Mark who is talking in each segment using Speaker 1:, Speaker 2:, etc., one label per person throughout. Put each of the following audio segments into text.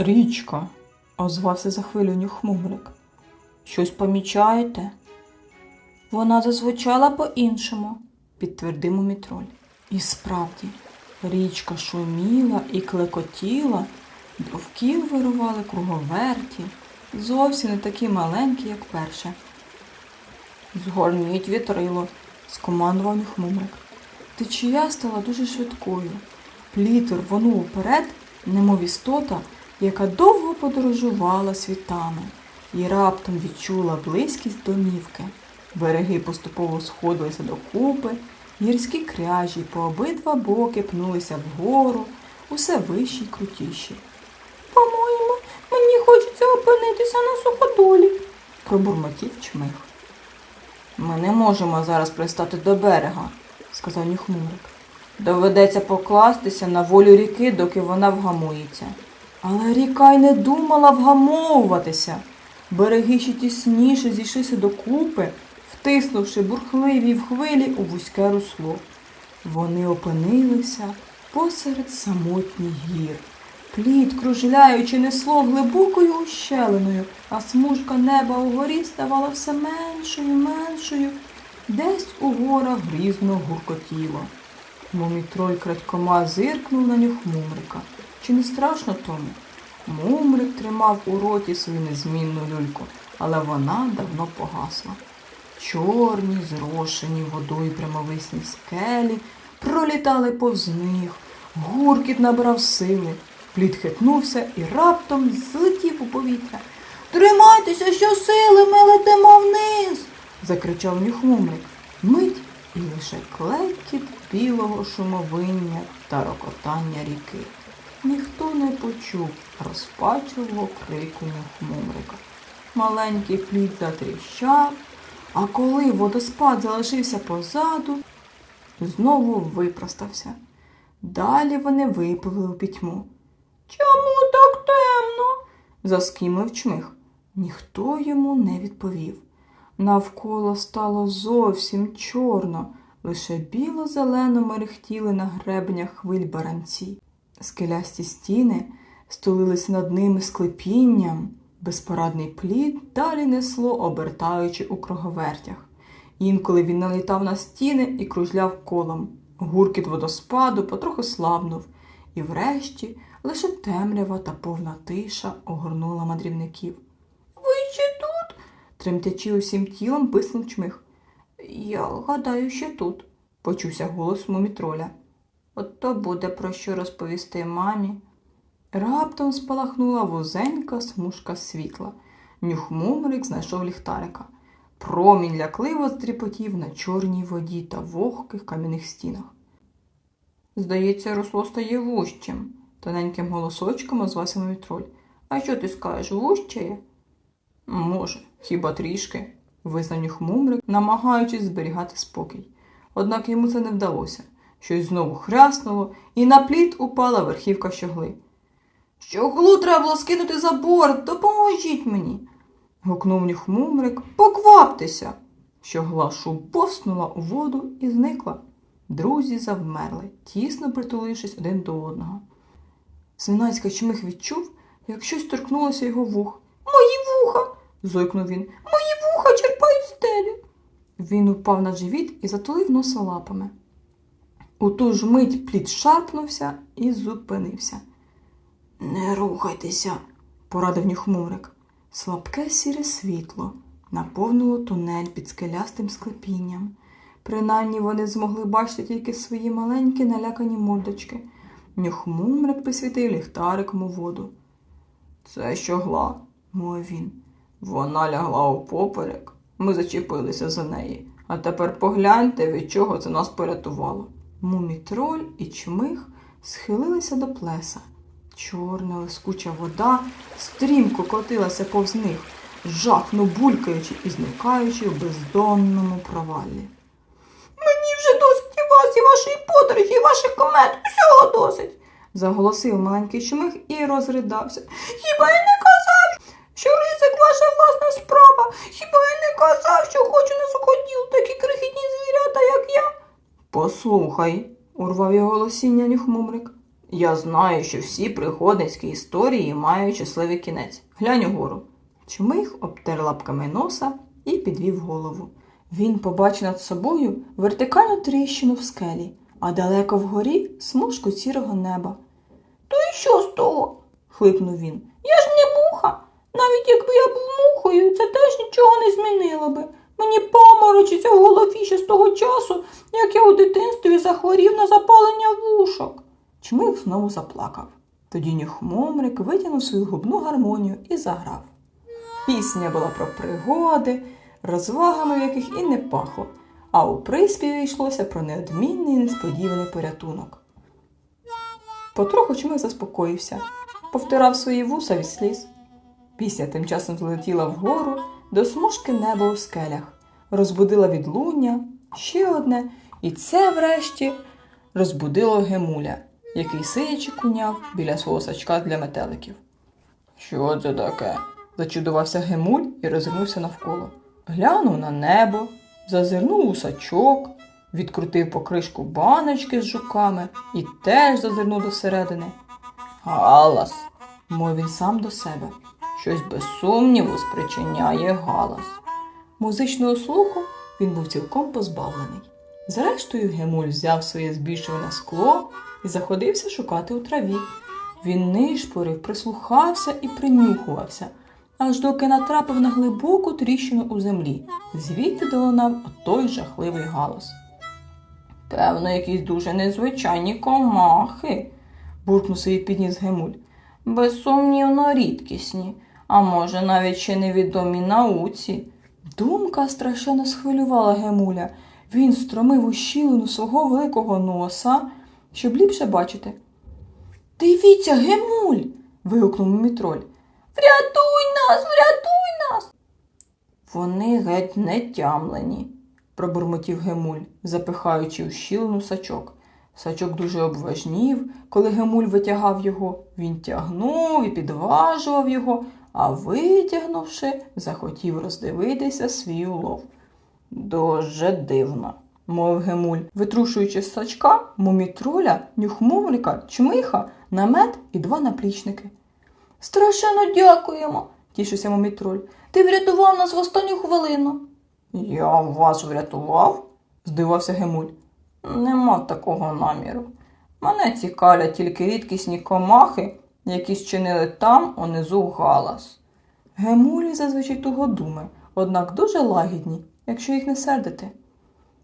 Speaker 1: Річка, озвався за хвилю хмурик. Щось помічаєте? Вона зазвучала по-іншому, підтвердив мумітроль. І справді, річка шуміла і клекотіла, довкіл вирували круговерті, зовсім не такі маленькі, як перше. Згорніть вітрило, скомандував Нюхмумрик. Течія стала дуже швидкою. Плід рвонув вперед, немов істота, яка довго подорожувала світами і раптом відчула близькість домівки. Береги поступово сходилися докупи, гірські кряжі по обидва боки пнулися вгору, усе вищі й крутіші. По-моєму, мені хочеться опинитися на суходолі, пробурмотів чмих. Ми не можемо зараз пристати до берега, сказав Нюхмурик. Доведеться покластися на волю ріки, доки вона вгамується. Але ріка й не думала вгамовуватися. Береги ще тісніше зійшлися докупи, втиснувши бурхливі в хвилі у вузьке русло. Вони опинилися посеред самотніх гір. Плід, кружляючи, несло глибокою ущелиною, а смужка неба угорі ставала все меншою, меншою, десь у горах грізно гуркотіло. Мумітроль крадькома зиркнув на нюхмумрика. Чи не страшно тому? Мумрик тримав у роті свою незмінну люльку, але вона давно погасла. Чорні, зрошені водою прямовисні скелі пролітали повз них, гуркіт набрав сили, плід хитнувся і раптом злетів у повітря. Тримайтеся, що сили, ми летимо вниз. закричав нюхмумрик. Мить і лише клекіт білого шумовиння та рокотання ріки. Ніхто не почув розпачливого крику нюхмумрика. Маленький плід затріщав, а коли водоспад залишився позаду, знову випростався. Далі вони випливли у пітьму. Чому так темно? заскімив чмих. Ніхто йому не відповів. Навколо стало зовсім чорно, лише біло-зелено мерехтіли на гребнях хвиль баранці. Скелясті стіни стулилися над ними склепінням, безпорадний плід далі несло, обертаючи у круговертях. Інколи він налітав на стіни і кружляв колом. Гуркіт водоспаду потроху слабнув, і врешті лише темрява та повна тиша огорнула мандрівників. Ви ще тут? тремтячи усім тілом, писнув чмих. Я гадаю, що тут, почувся голос мумітроля. От буде про що розповісти мамі. Раптом спалахнула вузенька смужка світла. Нюхмумрик знайшов ліхтарика. Промінь лякливо стріпотів на чорній воді та вогких кам'яних стінах. Здається, русло стає вущим, тоненьким голосочком озвався мумітроль. А що ти скажеш, вущає? Може, хіба трішки, визнав Нюхмумрик, намагаючись зберігати спокій. Однак йому це не вдалося. Щось знову хряснуло, і на плід упала верхівка щогли. Щоглу треба було скинути за борт, допоможіть мені. гукнув Нюхмумрик. Покваптеся. Щогла шубовснула у воду і зникла. Друзі завмерли, тісно притулившись один до одного. Синацька чмих відчув, як щось торкнулося його вух. Мої вуха. зойкнув він. Мої вуха черпають стелю. Він упав на живіт і затулив носа лапами. У ту ж мить плід шарпнувся і зупинився. Не рухайтеся, порадив нюхмурик. Слабке сіре світло наповнило тунель під скелястим склепінням. Принаймні вони змогли бачити тільки свої маленькі налякані мордочки. Нюхмумрик присвітив ліхтариком у воду. Це щогла, мовив він. Вона лягла у поперек. Ми зачепилися за неї. А тепер погляньте, від чого це нас порятувало. Мумітроль і чмих схилилися до плеса. Чорна лискуча вода стрімко котилася повз них, жахно булькаючи і зникаючи в бездонному провалі. Мені вже досить і вас, і вашої подорожі, і ваших комет, усього досить, заголосив маленький чмих і розридався. Хіба я не казав, що ризик ваша власна справа? Хіба я не казав, що хочу на суходіл такі крихітні звірята, як я? Послухай, урвав його голосіння нюхмумрик. Я знаю, що всі пригодницькі історії мають щасливий кінець. Глянь угору. Чмих обтер лапками носа і підвів голову. Він побачив над собою вертикальну тріщину в скелі, а далеко вгорі смужку сірого неба. То і що з того? хлипнув він. Я ж не муха. Навіть якби я був мухою, це теж нічого не змінило би. Мені поморочиться в голові ще з того часу, як я у дитинстві захворів на запалення вушок. Чмих знову заплакав. Тоді нюхмомрик витягнув свою губну гармонію і заграв. Пісня була про пригоди, розвагами в яких і не пахло, а у приспіві йшлося про неодмінний і несподіваний порятунок. Потроху чмих заспокоївся, повтирав свої вуса від сліз. Пісня тим часом злетіла вгору до смужки неба у скелях, розбудила відлуння, ще одне, і це, врешті, розбудило Гемуля, який сидячи куняв біля свого сачка для метеликів. Що це таке? зачудувався Гемуль і розвернувся навколо. Глянув на небо, зазирнув у сачок, відкрутив покришку баночки з жуками і теж зазирнув до середини. Галас, мов він сам до себе. Щось без сумніву спричиняє галас. Музичного слуху він був цілком позбавлений. Зрештою, Гемуль взяв своє збільшуване скло і заходився шукати у траві. Він нишпорив, прислухався і принюхувався, аж доки натрапив на глибоку тріщину у землі, звідти долунав той жахливий галас. Певно, якісь дуже незвичайні комахи, буркнув собі підніс Гемуль. Безсумнівно рідкісні, а може навіть ще невідомі науці. Думка страшенно схвилювала Гемуля. Він стромив у щілину свого великого носа, щоб ліпше бачити. Дивіться, Гемуль. вигукнув мумітроль. Врятуй нас, врятуй нас. Вони геть не тямлені, пробурмотів Гемуль, запихаючи у щілину сачок. Сачок дуже обважнів, коли Гемуль витягав його. Він тягнув і підважував його, а витягнувши, захотів роздивитися свій улов. Дуже дивно, мовив Гемуль, витрушуючи з сачка мумітроля, нюхмумрика, чмиха, намет і два наплічники. Страшенно дякуємо, тішився мумітроль. Ти врятував нас в останню хвилину. Я вас врятував? здивався Гемуль. Не мав такого наміру. Мене цікавлять тільки рідкісні комахи, які зчинили там унизу галас. Гемулі зазвичай тугодуми, однак дуже лагідні, якщо їх не сердити.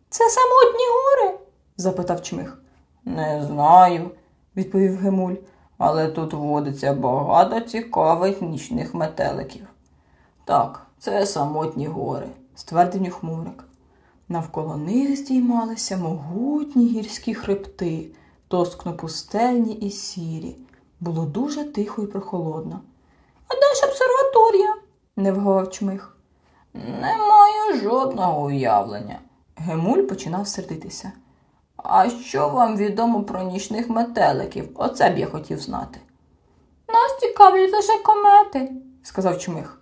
Speaker 1: Це самотні гори? запитав чмих. Не знаю, відповів Гемуль, але тут водиться багато цікавих нічних метеликів. Так, це самотні гори, ствердив нюхмурик. Навколо них здіймалися могутні гірські хребти, тоскно пустельні і сірі. Було дуже тихо і прохолодно. А де ж обсерваторія? не вгавав чмих. Не маю жодного уявлення. Гемуль починав сердитися. А що вам відомо про нічних метеликів? Оце б я хотів знати. Нас цікавлять лише комети, сказав чмих.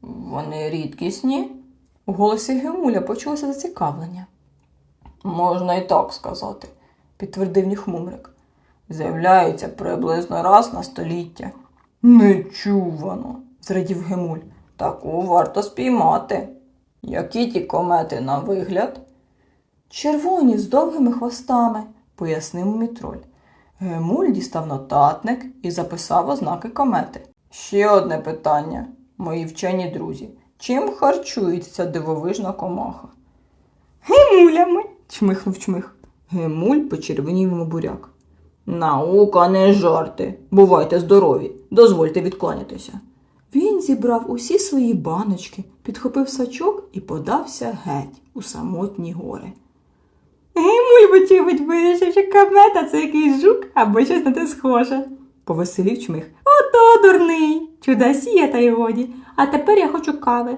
Speaker 1: Вони рідкісні? У голосі Гемуля почулося зацікавлення. Можна і так сказати, підтвердив Ніхмумрик. З'являються приблизно раз на століття. Нечувано, зрадів Гемуль. Таку варто спіймати. Які ті комети на вигляд? Червоні з довгими хвостами, пояснив мумітроль. Гемуль дістав нотатник і записав ознаки комети. Ще одне питання, мої вчені друзі. Чим харчується дивовижна комаха? Гемулями, чмихнув чмих. Гемуль почервонів йому буряк. Наука не жарти. Бувайте здорові, дозвольте відкланятися. Він зібрав усі свої баночки, підхопив сачок і подався геть у самотні гори. Гемуль, вочевидь, вирішив, що комета це якийсь жук або щось на те схоже, повеселів чмих. Ото дурний, чудосія та й годі, а тепер я хочу кави.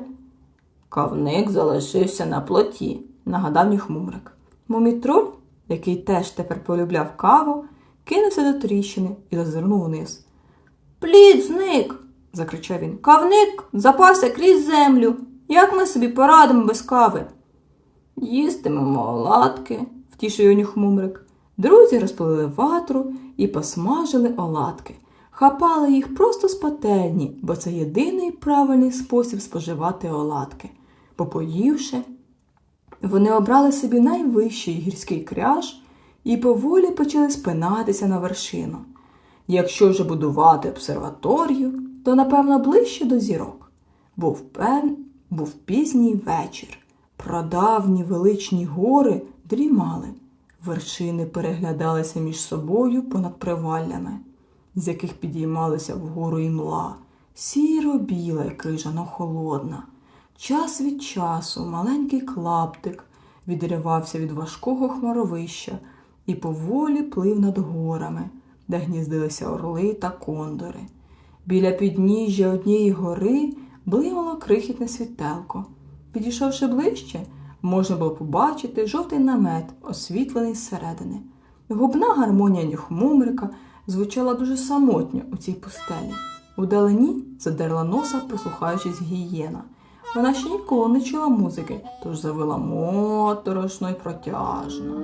Speaker 1: Кавник залишився на плоті, нагадав Ніхмурик. Мумітроль, який теж тепер полюбляв каву, кинувся до тріщини і зазирнув униз. Плід зник. закричав він. Кавник запався крізь землю. Як ми собі порадимо без кави? Їстимемо оладки, втішив його Нюхмумрик. Друзі розпалили ватру і посмажили оладки. Хапали їх просто з пательні, бо це єдиний правильний спосіб споживати оладки. Попоївши, вони обрали собі найвищий гірський кряж і поволі почали спинатися на вершину. Якщо вже будувати обсерваторію, то напевно ближче до зірок. Був пен, був пізній вечір. Прадавні величні гори дрімали. Вершини переглядалися між собою понад приваллями, з яких підіймалися вгору імла, сіро-біла і крижано холодна. Час від часу маленький клаптик відривався від важкого хмаровища і поволі плив над горами, де гніздилися орли та кондори. Біля підніжжя однієї гори блимало крихітне світелко. Підійшовши ближче, можна було побачити жовтий намет, освітлений зсередини. Губна гармонія нюхмумрика звучала дуже самотньо у цій пустелі. Удалині задерла носа, прислухаючись гієна. Вона ще ніколи не чула музики, тож завила моторошно й протяжно.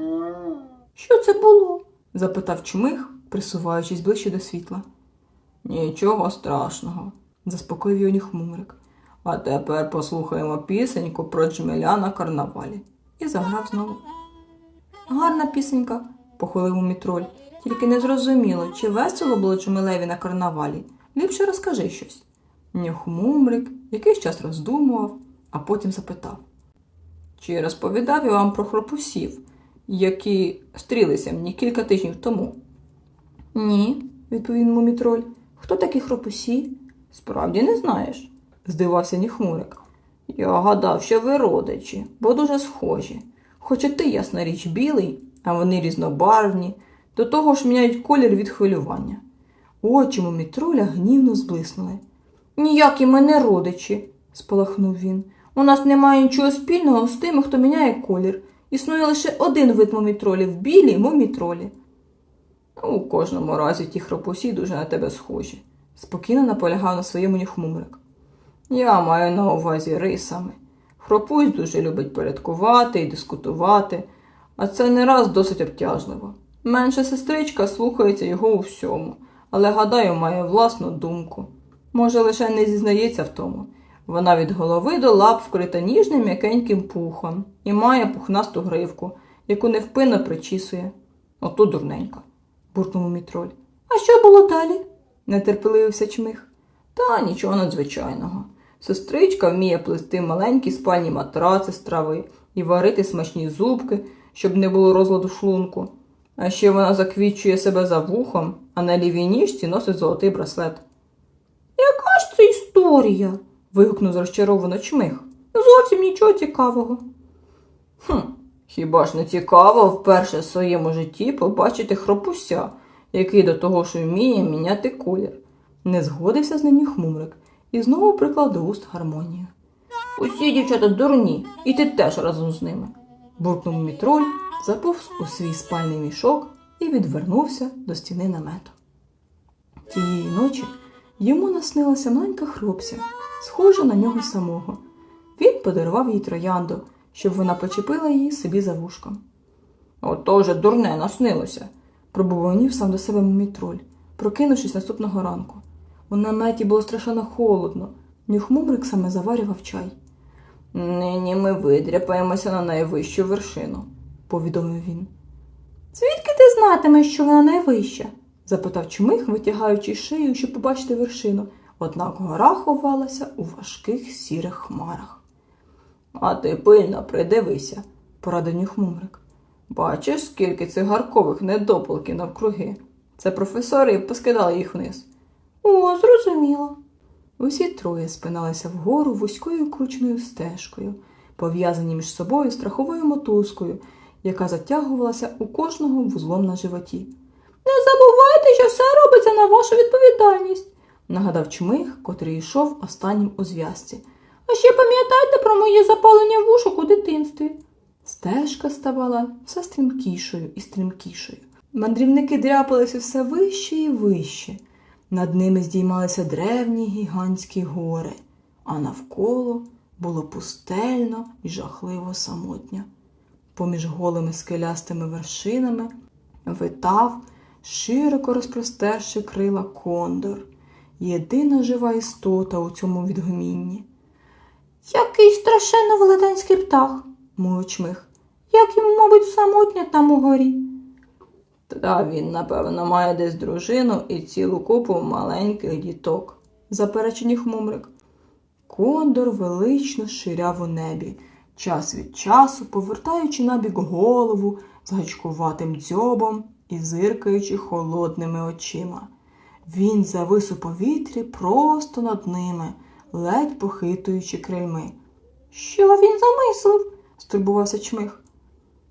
Speaker 1: Що це було? запитав чмих, присуваючись ближче до світла. Нічого страшного, заспокоїв його хмурик. А тепер послухаємо пісеньку про джмеля на карнавалі. І заграв знову. Гарна пісенька, похвалив у мітроль. Тільки не зрозуміло, чи весело було чмелеві на карнавалі. Ліпше розкажи щось. Нюхмумрик якийсь час роздумував, а потім запитав. Чи розповідав я вам про хропусів, які стрілися мені кілька тижнів тому? Ні, відповів мумітроль. Хто такі хропусі? Справді не знаєш, здивався ніхмурик. Я гадав, що ви родичі, бо дуже схожі. Хоча ти, ясна річ, білий, а вони різнобарвні, до того ж міняють колір від хвилювання. Очі мумітроля гнівно зблиснули. Ніякі ми не родичі, спалахнув він. У нас немає нічого спільного з тими, хто міняє колір. Існує лише один вид мумітролів білі мумітролі. У кожному разі ті хропусі дуже на тебе схожі, спокійно наполягав на своєму ніхмумрик. Я маю на увазі рисами. Хропусь дуже любить порядкувати і дискутувати, а це не раз досить обтяжливо. Менша сестричка слухається його у всьому, але, гадаю, має власну думку. Може, лише не зізнається в тому. Вона від голови до лап вкрита ніжним м'якеньким пухом і має пухнасту гривку, яку невпинно причісує. Ото дурненька, буркнув мітроль. А що було далі? нетерпеливився чмих. Та нічого надзвичайного. Сестричка вміє плести маленькі спальні матраци з трави і варити смачні зубки, щоб не було розладу шлунку. А ще вона заквічує себе за вухом, а на лівій ніжці носить золотий браслет. Яка ж це історія? Вигукнув розчаровано чмих. Зовсім нічого цікавого. Хм, хіба ж не цікаво вперше в своєму житті побачити хропуся, який до того ж вміє міняти колір. Не згодився з ним хмурик і знову приклав до уст гармонію. Усі дівчата дурні, і ти теж разом з ними. буркнув мітроль, заповз у свій спальний мішок і відвернувся до стіни намету. Тієї ночі йому наснилася маленька хлопця, схожа на нього самого. Він подарував їй троянду, щоб вона почепила її собі за вушком. Ото вже дурне наснилося, пробуванів сам до себе мумітроль, прокинувшись наступного ранку. У наметі було страшенно холодно, нюхмумрик саме заварював чай. Нині ми видряпаємося на найвищу вершину, повідомив він. Звідки ти знатимеш, що вона найвища? Запитав чмих, витягаючи шию, щоб побачити вершину, однак гора ховалася у важких сірих хмарах. А ти пильно придивися, порадив нюхмумрик. Бачиш, скільки цигаркових недопалків навкруги. Це професори поскидали їх вниз. О, зрозуміло. Усі троє спиналися вгору вузькою крученою стежкою, пов'язані між собою страховою мотузкою, яка затягувалася у кожного вузлом на животі. Не забувайте, що все робиться на вашу відповідальність, нагадав чмих, котрий йшов останнім у зв'язці. А ще пам'ятайте про моє запалення вушок у дитинстві. Стежка ставала все стрімкішою і стрімкішою. Мандрівники дряпалися все вище і вище. Над ними здіймалися древні гігантські гори, а навколо було пустельно і жахливо самотньо. Поміж голими скелястими вершинами витав, широко розпростерши крила кондор. Єдина жива істота у цьому відгумінні. Який страшенно велетенський птах, мовив чмих. Як йому, мабуть, самотня там угорі. Та він, напевно, має десь дружину і цілу купу маленьких діток, заперечені хмумрик. Кондор велично ширяв у небі, час від часу повертаючи набік голову з гачкуватим дзьобом і зиркаючи холодними очима. Він завис у повітрі просто над ними, ледь похитуючи крильми. Що він замислив? стурбувався чмих.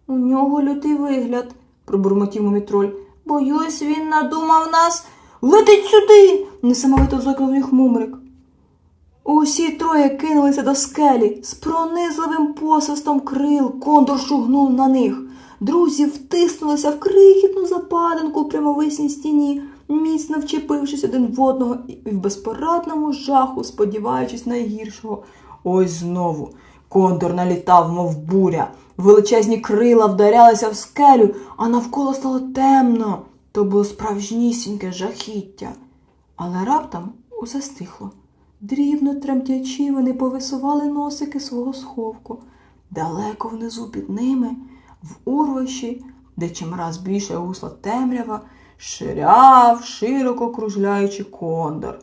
Speaker 1: У нього лютий вигляд, пробурмотів мумітроль. Боюсь, він надумав нас. Летить сюди. несамовито закрив хмумрик. Усі троє кинулися до скелі. З пронизливим посвистом крил кондор шугнув на них. Друзі втиснулися в крихітну западинку в прямовисній стіні, міцно вчепившись один в одного і в безпорадному жаху, сподіваючись найгіршого. Ось знову. Кондор налітав, мов буря. Величезні крила вдарялися в скелю, а навколо стало темно. То було справжнісіньке жахіття. Але раптом усе стихло. Дрібно тремтячи, вони повисували носики свого сховку. Далеко внизу під ними, в урвищі, де чимраз більше гусла темрява, ширяв, широко кружляючи кондор.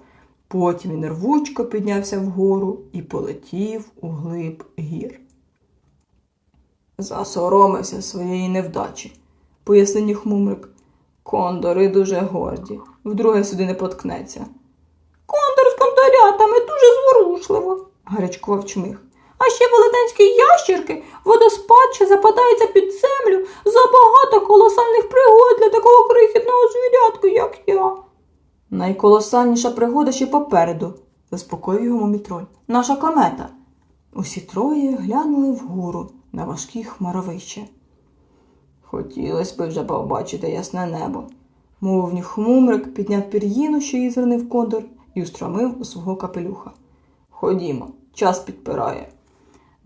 Speaker 1: Потім він рвучко піднявся вгору і полетів у глиб гір. Засоромився своєї невдачі, пояснив хмумрик. Кондори дуже горді, вдруге сюди не поткнеться. Кондор з кондорятами дуже зворушливо, гарячкував чмих. А ще велетенські ящірки, водоспад, що западаються під землю, забагато колосальних пригод для такого крихітного звірятку, як я. Найколосальніша пригода ще попереду, заспокоїв його мумітроль. Наша комета. Усі троє глянули вгору на важкі хмаровище. Хотілося б вже побачити ясне небо, мовив хмумрик, підняв пір'їну, що її зранив кондор, і устромив у свого капелюха. Ходімо, час підпирає.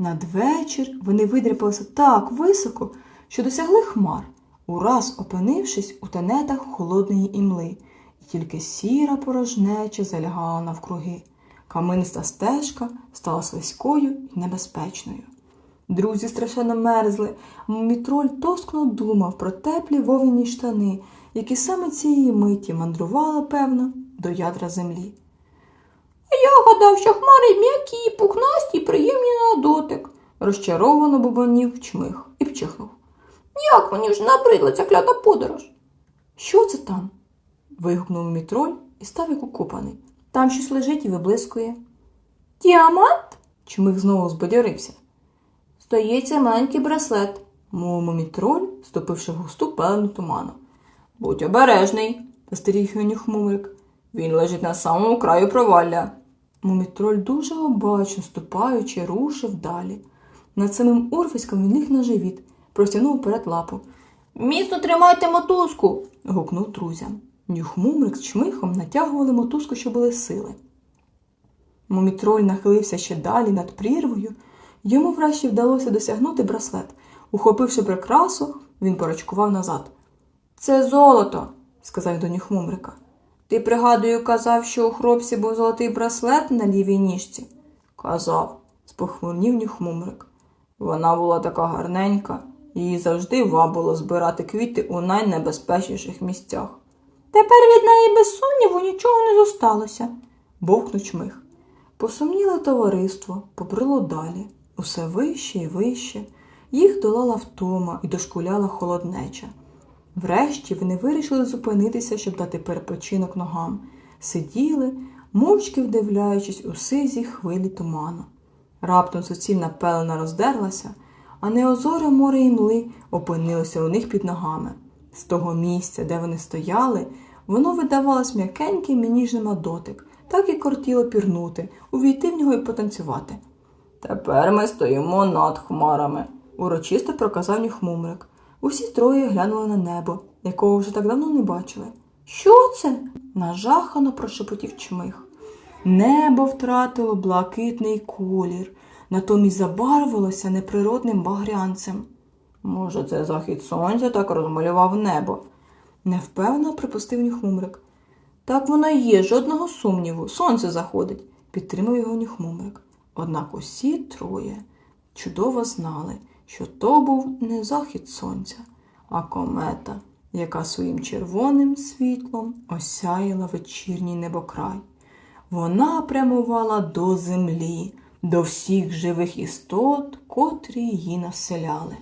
Speaker 1: Надвечір вони видряпалися так високо, що досягли хмар, ураз опинившись у тенетах холодної імли, і тільки сіра порожнеча залягала навкруги. Камениста стежка стала слизькою і небезпечною. Друзі страшенно мерзли, а мумітроль тоскно думав про теплі вовняні штани, які саме цієї миті мандрували, певно, до ядра землі. Я гадав, що хмари м'які, пухнасті приємні на дотик, розчаровано бубонів чмих і вчихнув. Як мені ж набридла ця клята подорож? Що це там? вигукнув мітроль і став як укопаний. Там щось лежить і виблискує. Діамант? Чмих знову збадьорився. Стоїться маленький браслет, мовив мітроль, ступивши в густу пелену туману. Будь обережний, застеріг його хмурик. Він лежить на самому краю провалля. Мумітроль дуже обачно ступаючи, рушив далі. Над самим урвиськом він ліг на живіт, простягнув вперед лапу. Міцно тримайте мотузку. гукнув друзям. Нюхмумрик з чмихом натягували мотузку, що були сили. Мумітроль нахилився ще далі над прірвою. Йому врешті вдалося досягнути браслет. Ухопивши прикрасу, він порачкував назад. Це золото, сказав до Нюхмумрика. Ти, пригадую, казав, що у хлопці був золотий браслет на лівій ніжці? Казав, спохмурнів Нюхмумрик. Вона була така гарненька, її завжди вабило збирати квіти у найнебезпечніших місцях. Тепер від неї без сумніву нічого не зосталося, бовкнув чмих. Посумніле товариство побрело далі, усе вище і вище. Їх долала втома і дошкуляла холоднеча. Врешті вони вирішили зупинитися, щоб дати перепочинок ногам. Сиділи, мовчки вдивляючись у сизі хвилі туману. Раптом суцільна пелена роздерлася, а неозоре море імли опинилося у них під ногами. З того місця, де вони стояли, воно видавалось м'якеньким і ніжним на дотик, так і кортіло пірнути, увійти в нього і потанцювати. Тепер ми стоїмо над хмарами, урочисто проказав Нюхмумрик. Усі троє глянули на небо, якого вже так давно не бачили. Що це? нажахано прошепотів чмих. Небо втратило блакитний колір, натомість забарвилося неприродним багрянцем. Може, це захід сонця так розмалював небо, невпевнено припустив Нюхмумрик. Так воно і є, жодного сумніву. Сонце заходить, підтримав його Нюхмумрик. Однак усі троє чудово знали, що то був не захід сонця, а комета, яка своїм червоним світлом осяяла вечірній небокрай. Вона прямувала до землі, до всіх живих істот, котрі її населяли.